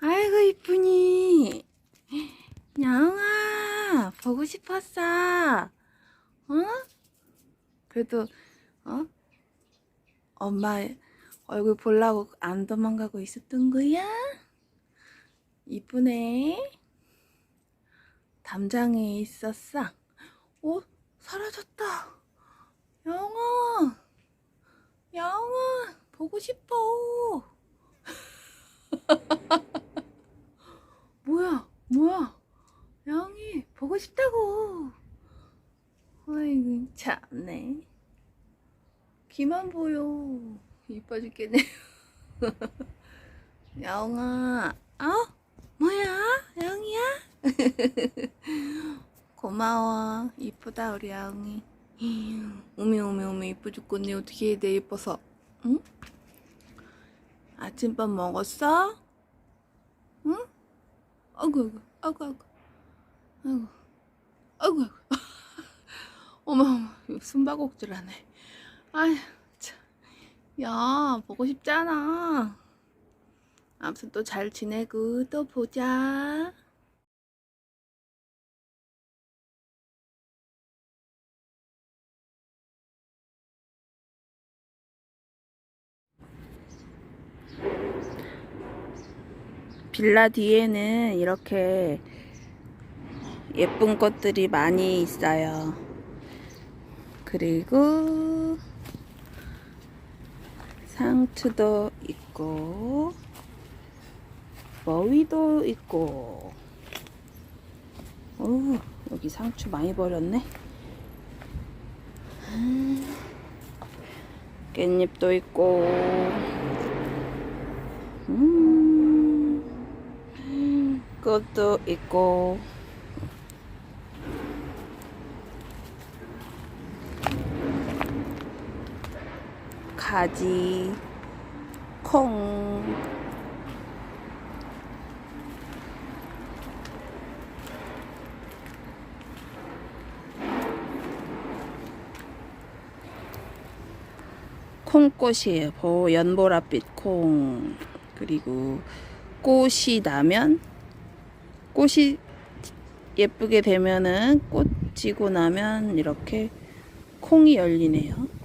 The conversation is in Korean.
아이고 이쁘니 양아 보고 싶었어 어? 그래도 어? 엄마 얼굴 보려고 안 도망가고 있었던 거야? 이쁘네 담장에 있었어 어? 사라졌다 양아 양아 보고 싶어 뭐야, 뭐야? 양이 보고 싶다고. 아이고, 참네. 귀만 보여. 이뻐 죽겠네. 영아, 어? 뭐야? 영이야? 고마워. 이쁘다, 우리 양이. 오메, 오메, 오메, 이뻐 죽겠네. 어떻게 해야 돼, 예뻐서. 응? 아침밥 먹었어? 응? 아이고, 아이고, 아이고, 아이고, 아이고, 아이고. 어머, 어머, 숨바꼭질 하네. 아휴, 참. 야, 보고 싶잖아. 아무튼 또 잘 지내고 또 보자. 빌라 뒤에는 이렇게 예쁜 꽃들이 많이 있어요. 그리고 상추도 있고 머위도 있고. 오 여기 상추 많이 버렸네. 음, 깻잎도 있고. 음, 꽃도 있고 가지 콩 콩꽃이에요. 보 연보랏빛 콩 그리고 꽃이 나면 꽃이 예쁘게 되면은 꽃 지고 나면 이렇게 콩이 열리네요.